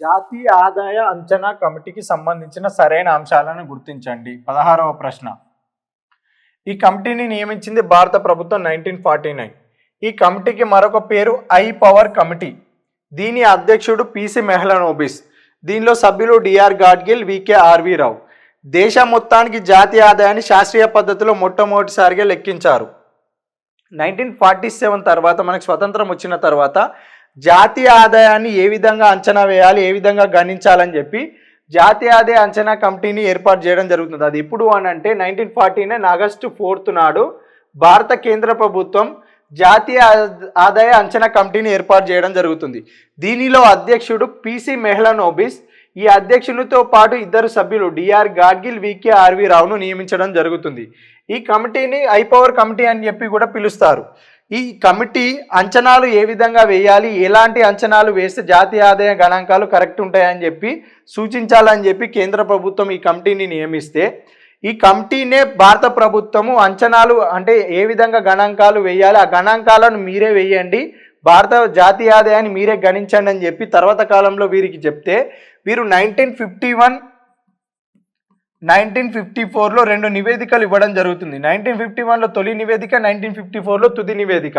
జాతీయ ఆదాయ అంచనా కమిటీకి సంబంధించిన సరైన అంశాలను గుర్తించండి. పదహారవ ప్రశ్న. ఈ కమిటీని నియమించింది భారత ప్రభుత్వం నైన్టీన్ ఫార్టీ నైన్. ఈ కమిటీకి మరొక పేరు ఐ పవర్ కమిటీ. దీని అధ్యక్షుడు పిసి మెహ్లనోబిస్. దీనిలో సభ్యులు D R Gadgil V K R V Rao. దేశం మొత్తానికి జాతీయ ఆదాయాన్ని శాస్త్రీయ పద్ధతిలో మొట్టమొదటిసారిగా లెక్కించారు. నైన్టీన్ ఫార్టీ సెవెన్ తర్వాత మనకు స్వతంత్రం వచ్చిన తర్వాత జాతీయ ఆదాయాన్ని ఏ విధంగా అంచనా వేయాలి ఏ విధంగా గణించాలని చెప్పి జాతీయ ఆదాయ అంచనా కమిటీని ఏర్పాటు చేయడం జరుగుతుంది. అది ఎప్పుడు అని అంటే nineteen forty nine August fourth నాడు భారత కేంద్ర ప్రభుత్వం జాతీయ ఆదాయ అంచనా కమిటీని ఏర్పాటు చేయడం జరుగుతుంది. దీనిలో అధ్యక్షుడు పిసి మెహ్లనోబిస్ ఈ అధ్యక్షునితో పాటు ఇద్దరు సభ్యులు డిఆర్ గాడ్గిల్ వికే ఆర్వి రావును నియమించడం జరుగుతుంది. ఈ కమిటీని ఐపవర్ కమిటీ అని చెప్పి కూడా పిలుస్తారు. ఈ కమిటీ అంచనాలు ఏ విధంగా వేయాలి? ఎలాంటి అంచనాలు వేస్తే జాతీయ ఆదాయ గణాంకాలు కరెక్ట్ ఉంటాయని చెప్పి సూచించాలని చెప్పి కేంద్ర ప్రభుత్వం ఈ కమిటీని నియమిస్తే ఈ కమిటీనే భారత ప్రభుత్వము అంచనాలు అంటే ఏ విధంగా గణాంకాలు వేయాలి ఆ గణాంకాలను మీరే వేయండి భారత జాతీయ ఆదాయాన్ని మీరే గణించండి అని చెప్పి తర్వాత కాలంలో వీరికి చెప్తే వీరు nineteen fifty one nineteen fifty ఫోర్లో రెండు నివేదికలు ఇవ్వడం జరుగుతుంది. నైన్టీన్ ఫిఫ్టీ వన్లో తొలి నివేదిక నైన్టీన్ ఫిఫ్టీ ఫోర్లో తుది నివేదిక.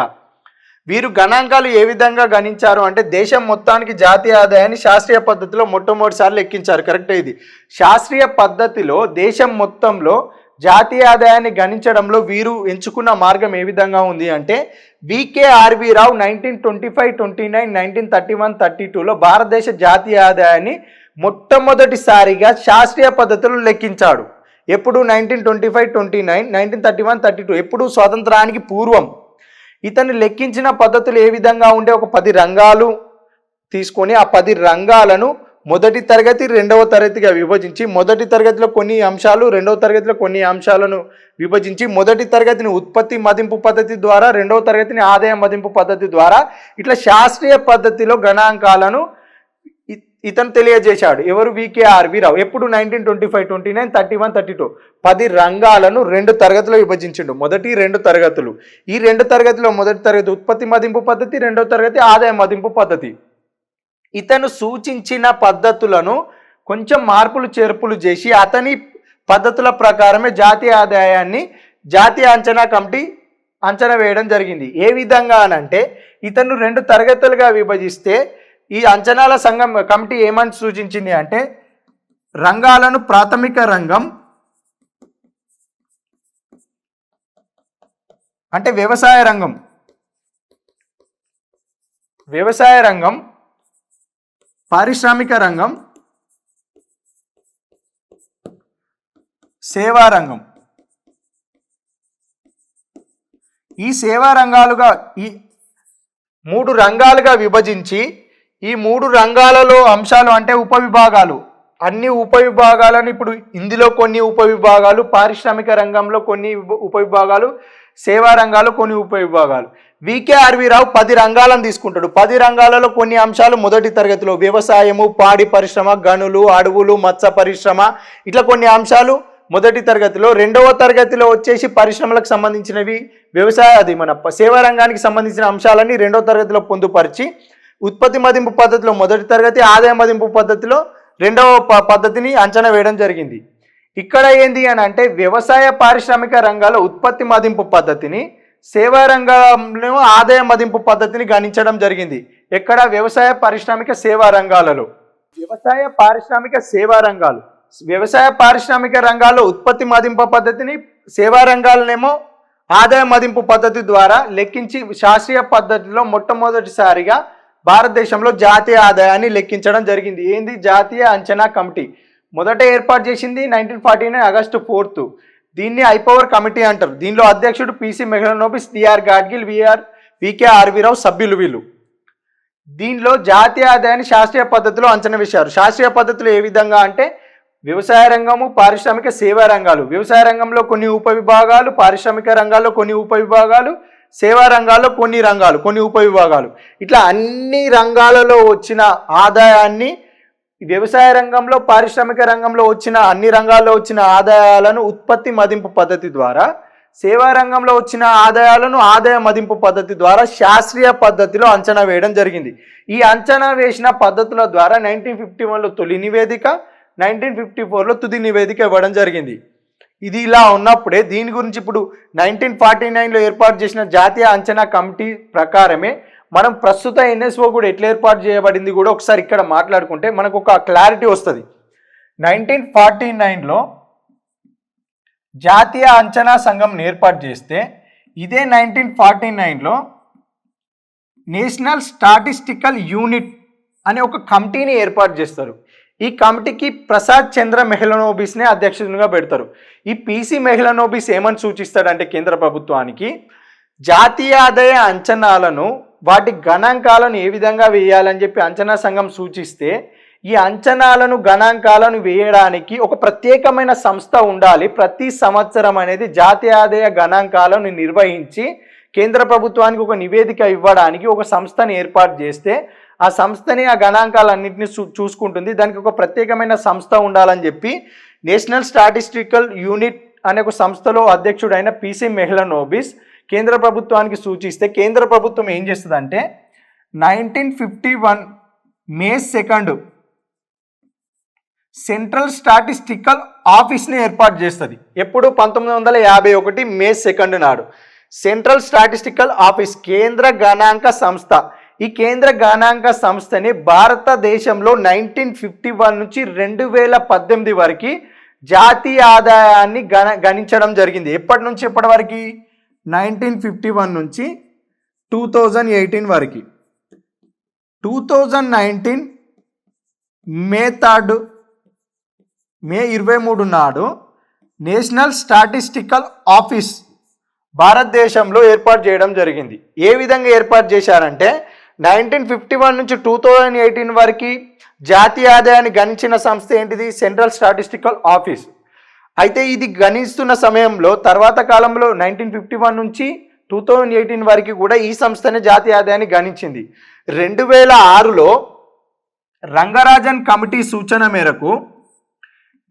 వీరు గణాంకాలు ఏ విధంగా గణించారు అంటే దేశం మొత్తానికి జాతీయ ఆదాయాన్ని శాస్త్రీయ పద్ధతిలో మొట్టమొదటిసారి లెక్కించారు. కరెక్ట్ ఇది? శాస్త్రీయ పద్ధతిలో దేశం మొత్తంలో జాతీయ ఆదాయాన్ని గణించడంలో వీరు ఎంచుకున్న మార్గం ఏ విధంగా ఉంది అంటే V K R V Rao nineteen twenty five twenty nine nineteen thirty one thirty టూలో భారతదేశ జాతీయ ఆదాయాన్ని మొట్టమొదటిసారిగా శాస్త్రీయ పద్ధతిలో లెక్కించాడు. ఎప్పుడు nineteen twenty five twenty nine nineteen thirty one thirty two ఎప్పుడు స్వాతంత్రానికి పూర్వం. ఇతను లెక్కించిన పద్ధతులు ఏ విధంగా ఉండే? ఒక పది రంగాలు తీసుకొని ఆ పది రంగాలను మొదటి తరగతి రెండవ తరగతిగా విభజించి మొదటి తరగతిలో కొన్ని అంశాలు రెండవ తరగతిలో కొన్ని అంశాలను విభజించి మొదటి తరగతిని ఉత్పత్తి మదింపు పద్ధతి ద్వారా రెండవ తరగతిని ఆదాయ మదింపు పద్ధతి ద్వారా ఇట్లా శాస్త్రీయ పద్ధతిలో గణాంకాలను ఇతను తెలియజేశాడు ఎవరు V K R V Rao ఎప్పుడు nineteen twenty five twenty nine thirty one thirty two పది రంగాలను రెండు తరగతిలో విభజించిండు. మొదటి రెండు తరగతులు. ఈ రెండు తరగతిలో మొదటి తరగతి ఉత్పత్తి మదింపు పద్ధతి రెండవ తరగతి ఆదాయ మదింపు పద్ధతి. ఇతను సూచించిన పద్ధతులను కొంచెం మార్పులు చేర్పులు చేసి అతని పద్ధతుల ప్రకారమే జాతీయ ఆదాయాన్ని జాతీయ అంచనా కమిటీ అంచనా వేయడం జరిగింది. ఏ విధంగా అనంటే ఇతను రెండు తరగతులుగా విభజిస్తే ఈ అంచనాల సంఘం కమిటీ ఏమని సూచించింది అంటే రంగాలను ప్రాథమిక రంగం అంటే వ్యవసాయ రంగం. వ్యవసాయ రంగం పారిశ్రామిక రంగం సేవా రంగం. ఈ సేవా రంగాలుగా ఈ మూడు రంగాలుగా విభజించి ఈ మూడు రంగాలలో అంశాలు అంటే ఉపవిభాగాలు. అన్ని ఉపవిభాగాలను ఇప్పుడు ఇందులో కొన్ని ఉపవిభాగాలు పారిశ్రామిక రంగంలో కొన్ని ఉప- ఉపవిభాగాలు సేవా రంగాలు కొన్ని ఉపవిభాగాలు. వికేఆర్వి రావు పది రంగాలను తీసుకుంటాడు. పది రంగాలలో కొన్ని అంశాలు మొదటి తరగతిలో వ్యవసాయము పాడి పరిశ్రమ గనులు అడవులు మత్స్య పరిశ్రమ ఇట్లా కొన్ని అంశాలు మొదటి తరగతిలో. రెండవ తరగతిలో వచ్చేసి పరిశ్రమలకు సంబంధించినవి వ్యవసాయ అది మన సేవా రంగానికి సంబంధించిన అంశాలన్నీ రెండవ తరగతిలో పొందుపరిచి ఉత్పత్తి మదింపు పద్ధతిలో మొదటి తరగతి ఆదాయ మదింపు పద్ధతిలో రెండవ ప- పద్ధతిని అంచనా వేయడం జరిగింది. ఇక్కడ ఏంది అని అంటే వ్యవసాయ పారిశ్రామిక రంగాల ఉత్పత్తి మదింపు పద్ధతిని సేవా రంగంలో ఆదాయ మదింపు పద్ధతిని గణించడం జరిగింది. ఎక్కడ? వ్యవసాయ పారిశ్రామిక సేవా రంగాలలో. వ్యవసాయ పారిశ్రామిక సేవా రంగాలు. వ్యవసాయ పారిశ్రామిక రంగాల్లో ఉత్పత్తి మదింపు పద్ధతిని సేవా రంగాలనేమో ఆదాయ మదింపు పద్ధతి ద్వారా లెక్కించి శాస్త్రీయ పద్ధతిలో మొట్టమొదటిసారిగా భారతదేశంలో జాతీయ ఆదాయాన్ని లెక్కించడం జరిగింది. ఏంది? జాతీయ అంచనా కమిటీ. మొదట ఏర్పాటు చేసింది nineteen forty nine August fourth. దీన్ని ఐపవర్ కమిటీ అంటారు. దీనిలో అధ్యక్షుడు PC మెహ్లనోబిస్ TR Gadgil V R V K R V Rao సభ్యులు వీళ్ళు. దీనిలో జాతీయ ఆదాయాన్ని శాస్త్రీయ పద్ధతిలో అంచనా వేశారు. శాస్త్రీయ పద్ధతులు ఏ విధంగా అంటే వ్యవసాయ రంగము పారిశ్రామిక సేవా రంగాలు. వ్యవసాయ రంగంలో కొన్ని ఉపవిభాగాలు పారిశ్రామిక రంగాల్లో కొన్ని ఉపవిభాగాలు సేవా రంగాల్లో కొన్ని రంగాలు కొన్ని ఉపవిభాగాలు ఇట్లా అన్ని రంగాలలో వచ్చిన ఆదాయాన్ని వ్యవసాయ రంగంలో పారిశ్రామిక రంగంలో వచ్చిన అన్ని రంగాల్లో వచ్చిన ఆదాయాలను ఉత్పత్తి మదింపు పద్ధతి ద్వారా సేవా రంగంలో వచ్చిన ఆదాయాలను ఆదాయ మదింపు పద్ధతి ద్వారా శాస్త్రీయ పద్ధతిలో అంచనా వేయడం జరిగింది. ఈ అంచనా వేసిన పద్ధతుల ద్వారా నైన్టీన్ ఫిఫ్టీ వన్లో తొలి నివేదిక నైన్టీన్ ఫిఫ్టీ ఫోర్లో తుది నివేదిక ఇవ్వడం జరిగింది. ఇది ఇలా ఉన్నప్పుడే దీని గురించి ఇప్పుడు నైన్టీన్ ఫార్టీ నైన్లో ఏర్పాటు చేసిన జాతీయ అంచనా కమిటీ ప్రకారమే మనం ప్రస్తుత ఎన్ఎస్ఓ కూడా ఎట్లా ఏర్పాటు చేయబడింది కూడా ఒకసారి ఇక్కడ మాట్లాడుకుంటే మనకు ఒక క్లారిటీ వస్తుంది. నైన్టీన్ ఫార్టీ నైన్లో జాతీయ అంచనా సంఘం ఏర్పాటు చేస్తే ఇదే నైన్టీన్ ఫార్టీ నైన్లో నేషనల్ స్టాటిస్టికల్ యూనిట్ అనే ఒక కమిటీని ఏర్పాటు చేస్తారు. ఈ కమిటీకి ప్రసాద్ చంద్ర మెహ్లనోబిస్నే అధ్యక్షునిగా పెడతారు. ఈ పీసీ మెహ్లనోబిస్ ఏమని సూచిస్తాడంటే కేంద్ర ప్రభుత్వానికి జాతీయ ఆదాయ అంచనాలను వాటి గణాంకాలను ఏ విధంగా వేయాలని చెప్పి అంచనా సంఘం సూచిస్తే ఈ అంచనాలను గణాంకాలను వేయడానికి ఒక ప్రత్యేకమైన సంస్థ ఉండాలి. ప్రతి సంవత్సరం అనేది జాతీయ ఆదాయ గణాంకాలను నిర్వహించి కేంద్ర ప్రభుత్వానికి ఒక నివేదిక ఇవ్వడానికి ఒక సంస్థను ఏర్పాటు చేస్తే ఆ సంస్థని ఆ గణాంకాలన్నింటినీ చూ చూసుకుంటుంది. దానికి ఒక ప్రత్యేకమైన సంస్థ ఉండాలని చెప్పి నేషనల్ స్టాటిస్టికల్ యూనిట్ అనే ఒక సంస్థలో అధ్యక్షుడైన పీసీ మెహ్లా నోబిస్ కేంద్ర ప్రభుత్వానికి సూచిస్తే కేంద్ర ప్రభుత్వం ఏం చేస్తుందంటే nineteen fifty one May second central statistical ఆఫీస్ని ఏర్పాటు చేస్తుంది. ఎప్పుడు? పంతొమ్మిది వందల యాభై ఒకటి మే సెకండ్ నాడు. సెంట్రల్ స్టాటిస్టికల్ ఆఫీస్ కేంద్ర గణాంక సంస్థ. ఈ కేంద్ర గణాంక సంస్థని భారతదేశంలో నైన్టీన్ ఫిఫ్టీ వన్ నుంచి రెండు వేల పద్దెనిమిది వరకు జాతీయ ఆదాయాన్ని గణ గణించడం జరిగింది. ఎప్పటి నుంచి ఎప్పటి వరకు? నైన్టీన్ ఫిఫ్టీ వన్ నుంచి టూ థౌజండ్ ఎయిటీన్ వరకు. Two thousand nineteen May third May ఇరవై మూడు నాడు నేషనల్ స్టాటిస్టికల్ ఆఫీస్ భారతదేశంలో ఏర్పాటు చేయడం జరిగింది. ఏ విధంగా ఏర్పాటు చేశారంటే నైన్టీన్ ఫిఫ్టీ వన్ నుంచి టూ థౌజండ్ ఎయిటీన్ వరకు జాతీయ ఆదాయాన్ని గణించిన సంస్థ ఏంటిది? సెంట్రల్ స్టాటిస్టికల్ ఆఫీస్ అయితే ఇది గణిస్తున్న సమయంలో తర్వాత కాలంలో నైన్టీన్ ఫిఫ్టీ వన్ నుంచి టూ థౌజండ్ ఎయిటీన్ వరకు కూడా ఈ సంస్థనే జాతీయ ఆదాయాన్ని గణించింది. రెండు వేల ఆరులో రంగరాజన్ కమిటీ సూచన మేరకు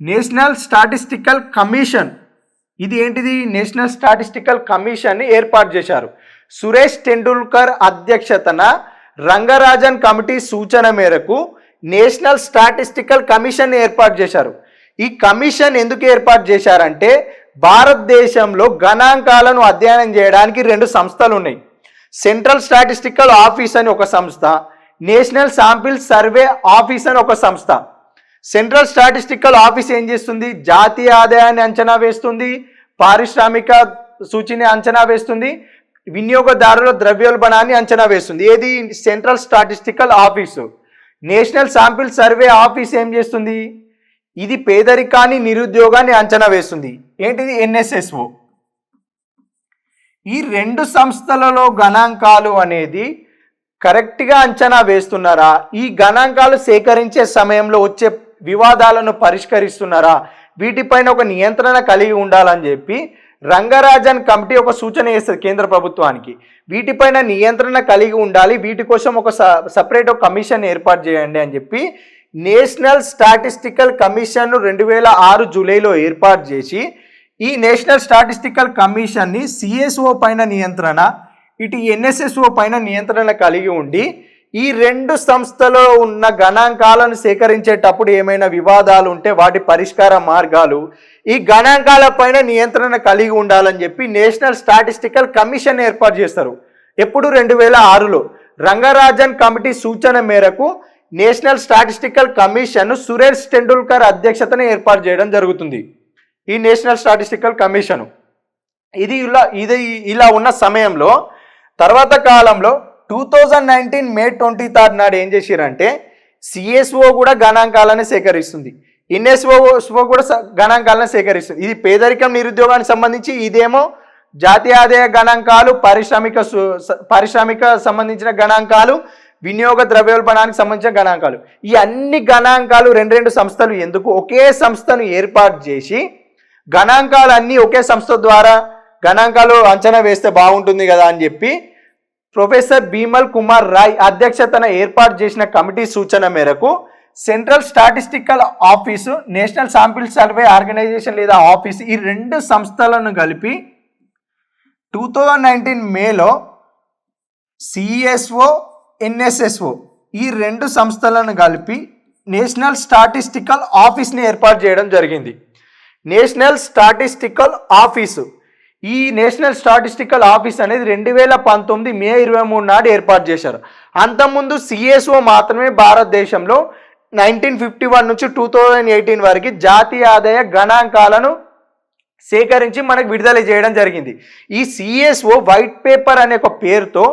నేషనల్ స్టాటిస్టికల్ కమిషన్ ఇది ఏంటిది? నేషనల్ స్టాటిస్టికల్ కమిషన్ని ఏర్పాటు చేశారు. సురేష్ టెండూల్కర్ అధ్యక్షతన రంగరాజన్ కమిటీ సూచన మేరకు నేషనల్ స్టాటిస్టికల్ కమిషన్ ఏర్పాటు చేశారు. ఈ కమిషన్ ఎందుకు ఏర్పాటు చేశారంటే భారతదేశంలో గణాంకాలను అధ్యయనం చేయడానికి రెండు సంస్థలు ఉన్నాయి సెంట్రల్ స్టాటిస్టికల్ ఆఫీస్ అని ఒక సంస్థ నేషనల్ శాంపిల్ సర్వే ఆఫీస్ అని ఒక సంస్థ. సెంట్రల్ స్టాటిస్టికల్ ఆఫీస్ ఏం చేస్తుంది? జాతీయ ఆదాయాన్ని అంచనా వేస్తుంది పారిశ్రామిక సూచిని అంచనా వేస్తుంది వినియోగదారుల ద్రవ్యోల్బణాన్ని అంచనా వేస్తుంది. ఏది? Central statistical office national sample survey office ఏం చేస్తుంది? ఇది పేదరికాన్ని నిరుద్యోగాన్ని అంచనా వేస్తుంది. ఏంటిది? ఎన్ఎస్ఎస్ఓ. ఈ రెండు సంస్థలలో గణాంకాలు అనేది కరెక్ట్గా అంచనా వేస్తున్నారా? ఈ గణాంకాలు సేకరించే సమయంలో వచ్చే వివాదాలను పరిష్కరిస్తున్నారా? వీటిపైన ఒక నియంత్రణ కలిగి ఉండాలని చెప్పి రంగరాజన్ కమిటీ ఒక సూచన చేస్తుంది కేంద్ర ప్రభుత్వానికి. వీటిపైన నియంత్రణ కలిగి ఉండాలి వీటి కోసం ఒక సపరేట్ ఒక కమిషన్ ఏర్పాటు చేయండి అని చెప్పి నేషనల్ స్టాటిస్టికల్ కమిషన్ను రెండు వేల ఆరు జూలైలో ఏర్పాటు చేసి ఈ నేషనల్ స్టాటిస్టికల్ కమిషన్ని సిఎస్ఓ పైన నియంత్రణ ఇటు ఎన్ఎస్ఎస్ఓ పైన నియంత్రణ కలిగి ఉండి ఈ రెండు సంస్థలో ఉన్న గణాంకాలను సేకరించేటప్పుడు ఏమైనా వివాదాలు ఉంటే వాటి పరిష్కార మార్గాలు ఈ గణాంకాల పైన నియంత్రణ కలిగి ఉండాలని చెప్పి నేషనల్ స్టాటిస్టికల్ కమిషన్ ఏర్పాటు చేస్తారు. ఎప్పుడు? రెండు వేల ఆరులో. రంగరాజన్ కమిటీ సూచన మేరకు national statistical commission Suresh Tendulkar అధ్యక్షతన ఏర్పాటు చేయడం జరుగుతుంది. ఈ నేషనల్ స్టాటిస్టికల్ కమిషన్. ఇది ఇలా ఇది ఇలా ఉన్న సమయంలో తర్వాత కాలంలో two thousand nineteen May twenty third నాడు ఏం చేసిరంటే సిఎస్ఓ కూడా గణాంకాలను సేకరిస్తుంది. ఎన్ఎస్ఓ కూడా గణాంకాలను సేకరిస్తుంది. ఇది పేదరికం నిరుద్యోగానికి సంబంధించి ఇదేమో జాతీయ ఆదాయ గణాంకాలు పారిశ్రామిక సు- పారిశ్రామిక సంబంధించిన గణాంకాలు వినియోగ ద్రవ్యోల్బణానికి సంబంధించిన గణాంకాలు. ఈ అన్ని గణాంకాలు రెండు రెండు సంస్థలు ఎందుకు? ఒకే సంస్థను ఏర్పాటు చేసి గణాంకాలు అన్నీ ఒకే సంస్థ ద్వారా గణాంకాలు అంచనా వేస్తే బాగుంటుంది కదా అని చెప్పి ప్రొఫెసర్ భీమల్ కుమార్ రాయ్ అధ్యక్షతన ఏర్పాటు చేసిన కమిటీ సూచన మేరకు central statistical office national sample survey organisation లేదా ఆఫీస్ ఈ రెండు సంస్థలను కలిపి టూ థౌజండ్ నైన్టీన్ మేలో సిఎస్ఓ ఎన్ఎస్ఎస్ఓ ఈ రెండు సంస్థలను కలిపి నేషనల్ స్టాటిస్టికల్ ఆఫీస్ని ఏర్పాటు చేయడం జరిగింది. నేషనల్ స్టాటిస్టికల్ ఆఫీసు ఈ నేషనల్ స్టాటిస్టికల్ ఆఫీస్ అనేది రెండు వేల పంతొమ్మిది మే ఇరవై మూడు నాడు ఏర్పాటు చేశారు. అంతకుముందు సిఎస్ఓ మాత్రమే భారతదేశంలో నైన్టీన్ ఫిఫ్టీ వన్ నుంచి టూ థౌజండ్ ఎయిటీన్ వరకు జాతీయ ఆదాయ గణాంకాలను సేకరించి మనకు విడుదల చేయడం జరిగింది. ఈ సిఎస్ఓ వైట్ పేపర్ అనే ఒక పేరుతో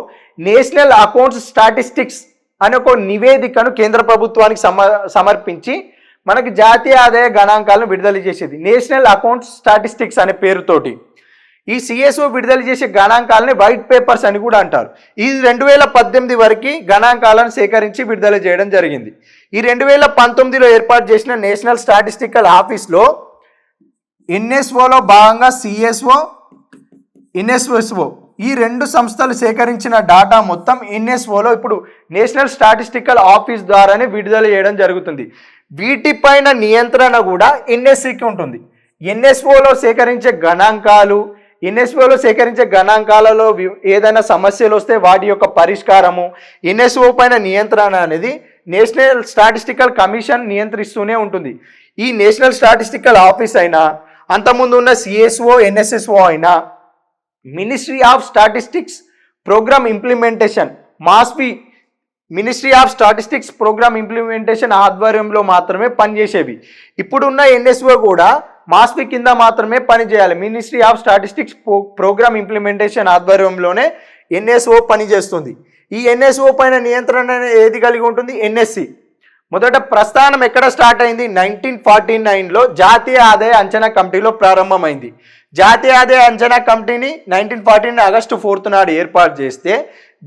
నేషనల్ అకౌంట్స్ స్టాటిస్టిక్స్ అనే ఒక నివేదికను కేంద్ర ప్రభుత్వానికి సమ సమర్పించి మనకు జాతీయ ఆదాయ గణాంకాలను విడుదల చేసేది. నేషనల్ అకౌంట్స్ స్టాటిస్టిక్స్ అనే పేరుతోటి. ఈ సిఎస్ఓ విడుదల చేసే గణాంకాలని వైట్ పేపర్స్ అని కూడా అంటారు. ఈ రెండు వేల పద్దెనిమిది వరకు గణాంకాలను సేకరించి విడుదల చేయడం జరిగింది. ఈ రెండు వేల పంతొమ్మిదిలో ఏర్పాటు చేసిన నేషనల్ స్టాటిస్టికల్ ఆఫీస్లో ఎన్ఎస్ఓలో భాగంగా సిఎస్ఓ ఎన్ఎస్ఎస్ఓ ఈ రెండు సంస్థలు సేకరించిన డాటా మొత్తం ఎన్ఎస్ఓలో ఇప్పుడు నేషనల్ స్టాటిస్టికల్ ఆఫీస్ ద్వారానే విడుదల చేయడం జరుగుతుంది. వీటిపైన నియంత్రణ కూడా ఎన్ఎస్సికి ఉంటుంది. ఎన్ఎస్ఓలో సేకరించే గణాంకాలు ఎన్ఎస్ఓలో సేకరించే గణాంకాలలో ఏదైనా సమస్యలు వస్తే వాటి యొక్క పరిష్కారము ఎన్ఎస్ఓ పైన నియంత్రణ అనేది నేషనల్ స్టాటిస్టికల్ కమిషన్ నియంత్రిస్తూనే ఉంటుంది. ఈ నేషనల్ స్టాటిస్టికల్ ఆఫీస్ అయినా అంతకుముందు ఉన్న సిఎస్ఓ ఎన్ఎస్ఎస్ఓ అయినా ministry of statistics programme implementation MoSPI ministry of statistics programme implementation ఆధ్వర్యంలో మాత్రమే పనిచేసేవి. ఇప్పుడున్న ఎన్ఎస్ఓ కూడా మాస్పి కింద మాత్రమే పనిచేయాలి ministry of statistics programme implementation ఆధ్వర్యంలోనే ఎన్ఎస్ఓ పనిచేస్తుంది ఈ ఎన్ఎస్ఓ పైన నియంత్రణ ఏది కలిగి ఉంటుంది? ఎన్ఎస్సి మొదట ప్రస్థానం ఎక్కడ స్టార్ట్ అయింది? నైన్టీన్ ఫార్టీ నైన్లో జాతీయ ఆదాయ అంచనా కమిటీలో ప్రారంభమైంది. జాతీయ ఆదాయ అంచనా కమిటీని నైన్టీన్ ఫార్టీ ఆగస్టు ఫోర్త్ నాడు ఏర్పాటు చేస్తే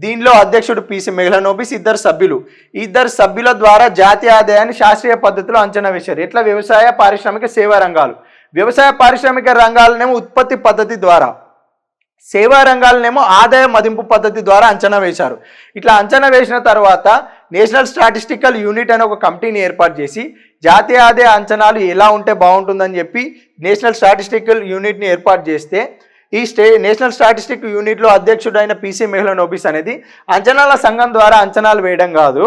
దీనిలో అధ్యక్షుడు పీసీ మెహ్లనోబిస్ ఇద్దరు సభ్యులు. ఇద్దరు సభ్యుల ద్వారా జాతీయ ఆదాయాన్ని శాస్త్రీయ పద్ధతిలో అంచనా వేశారు. ఇట్లా వ్యవసాయ పారిశ్రామిక సేవా రంగాలు. వ్యవసాయ పారిశ్రామిక రంగాలనేమో ఉత్పత్తి పద్ధతి ద్వారా. సేవా రంగాలనేమో ఆదాయ మదింపు పద్ధతి ద్వారా అంచనా వేశారు. ఇట్లా అంచనా వేసిన తర్వాత నేషనల్ స్టాటిస్టికల్ యూనిట్ అనే ఒక కమిటీని ఏర్పాటు చేసి జాతీయ ఆదాయ అంచనాలు ఎలా ఉంటే బాగుంటుందని చెప్పి నేషనల్ స్టాటిస్టికల్ యూనిట్ని ఏర్పాటు చేస్తే ఈ స్టే నేషనల్ స్టాటిస్టిక్ యూనిట్లో అధ్యక్షుడైన పీసీ మెహ్లనోబిస్ అనేది అంచనాల సంఘం ద్వారా అంచనాలు వేయడం కాదు.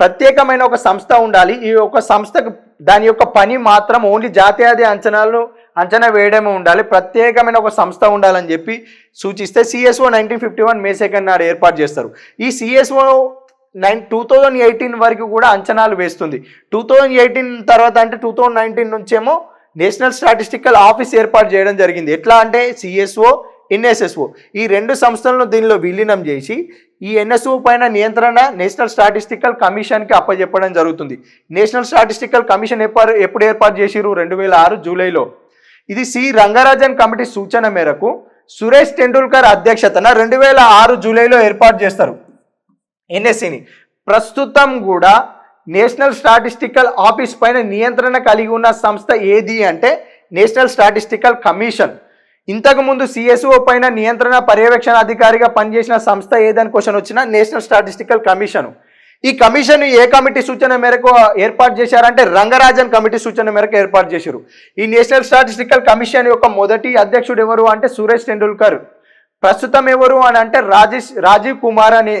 ప్రత్యేకమైన ఒక సంస్థ ఉండాలి. ఈ ఒక సంస్థకు దాని యొక్క పని మాత్రం ఓన్లీ జాతీయాది అంచనాలు అంచనా వేయడమే ఉండాలి. ప్రత్యేకమైన ఒక సంస్థ ఉండాలని చెప్పి సూచిస్తే CSO nineteen fifty one May second నాడు ఏర్పాటు చేస్తారు. ఈ CSO nine two thousand eighteen వరకు కూడా అంచనాలు వేస్తుంది. టూ థౌజండ్ ఎయిటీన్ తర్వాత అంటే టూ థౌజండ్ నైన్టీన్ నుంచేమో నేషనల్ స్టాటిస్టికల్ ఆఫీస్ ఏర్పాటు చేయడం జరిగింది. ఎట్లా అంటే సిఎస్ఓ ఎన్ఎస్ఎస్ఓ ఈ రెండు సంస్థలను దీనిలో విలీనం చేసి ఈ ఎన్ఎస్ఓ పైన నియంత్రణ నేషనల్ స్టాటిస్టికల్ కమిషన్కి అప్పచెప్పడం జరుగుతుంది. నేషనల్ స్టాటిస్టికల్ కమిషన్ ఎప్పుడు ఎప్పుడు ఏర్పాటు చేసిరు రెండు వేల ఆరు జూలైలో. ఇది సి. రంగరాజన్ కమిటీ సూచన మేరకు సురేష్ టెండూల్కర్ అధ్యక్షతన రెండు వేల ఆరు జూలైలో ఏర్పాటు చేస్తారు. ఎన్ఎస్సిని. ప్రస్తుతం కూడా నేషనల్ స్టాటిస్టికల్ ఆఫీస్ పైన నియంత్రణ కలిగి ఉన్న సంస్థ ఏది అంటే నేషనల్ స్టాటిస్టికల్ కమిషన్. ఇంతకుముందు సిఎస్ఓ పైన నియంత్రణ పర్యవేక్షణ అధికారిగా పనిచేసిన సంస్థ ఏదని క్వశ్చన్ వచ్చినా నేషనల్ స్టాటిస్టికల్ కమిషన్. ఈ కమిషన్ ఏ కమిటీ సూచన మేరకు ఏర్పాటు చేశారంటే రంగరాజన్ కమిటీ సూచన మేరకు ఏర్పాటు చేశారు. ఈ నేషనల్ స్టాటిస్టికల్ కమిషన్ యొక్క మొదటి అధ్యక్షుడు ఎవరు అంటే సురేష్ టెండూల్కర్. ప్రస్తుతం ఎవరు అని అంటే రాజేష్ రాజీవ్ కుమార్ అనే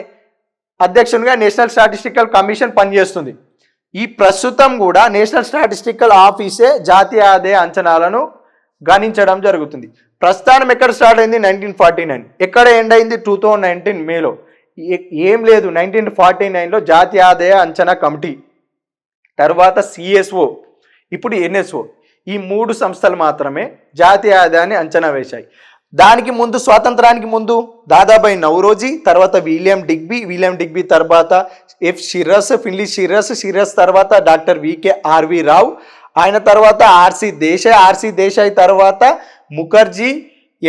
అధ్యక్షునిగా నేషనల్ స్టాటిస్టికల్ కమిషన్ పనిచేస్తుంది. ఈ ప్రస్తుతం కూడా నేషనల్ స్టాటిస్టికల్ ఆఫీసే జాతీయ ఆదాయ అంచనాలను గణించడం జరుగుతుంది. ప్రస్థానం ఎక్కడ స్టార్ట్ అయింది? నైన్టీన్ ఫార్టీ నైన్ ఎక్కడ ఎండ్ అయింది? టూ థౌజండ్ నైన్టీన్ మేలో ఏ- ఏం లేదు. నైన్టీన్ ఫార్టీ నైన్లో జాతీయ ఆదాయ అంచనా కమిటీ తర్వాత సిఎస్ఓ ఇప్పుడు ఎన్ఎస్ఓ ఈ మూడు సంస్థలు మాత్రమే జాతీయ ఆదాయాన్ని అంచనా వేశాయి. దానికి ముందు స్వాతంత్రానికి ముందు దాదాబాయి నవరోజీ తర్వాత విలియం డిగ్బీ విలియం డిగ్బీ తర్వాత F Shirras Findlay Shirras Shirras తర్వాత డాక్టర్ వికే ఆర్వి రావు ఆయన తర్వాత ఆర్సి దేశాయ్ ఆర్సి దేశాయ్ తర్వాత ముఖర్జీ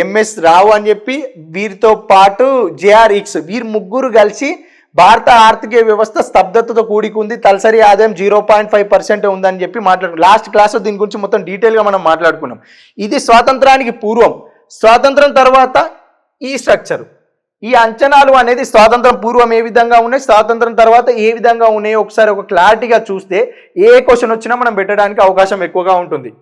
ఎంఎస్ రావు అని చెప్పి వీరితో పాటు జేఆర్ ఇక్స్ వీరు ముగ్గురు కలిసి భారత ఆర్థిక వ్యవస్థ స్తబ్దతతో కూడికుంది. తలసరి ఆదాయం జీరో పాయింట్ ఫైవ్ పర్సెంట్ ఉందని చెప్పి మాట్లాడు లాస్ట్ క్లాస్లో దీని గురించి మొత్తం డీటెయిల్గా మనం మాట్లాడుకున్నాం. ఇది స్వాతంత్రానికి పూర్వం. స్వాతంత్రం తర్వాత ఈ స్ట్రక్చర్. ఈ అంచనాలు అనేది స్వాతంత్రం పూర్వం ఏ విధంగా ఉన్నాయి స్వాతంత్రం తర్వాత ఏ విధంగా ఉన్నాయో ఒకసారి ఒక క్లారిటీగా చూస్తే ఏ క్వశ్చన్ వచ్చినా మనం పెట్టడానికి అవకాశం ఎక్కువగా ఉంటుంది.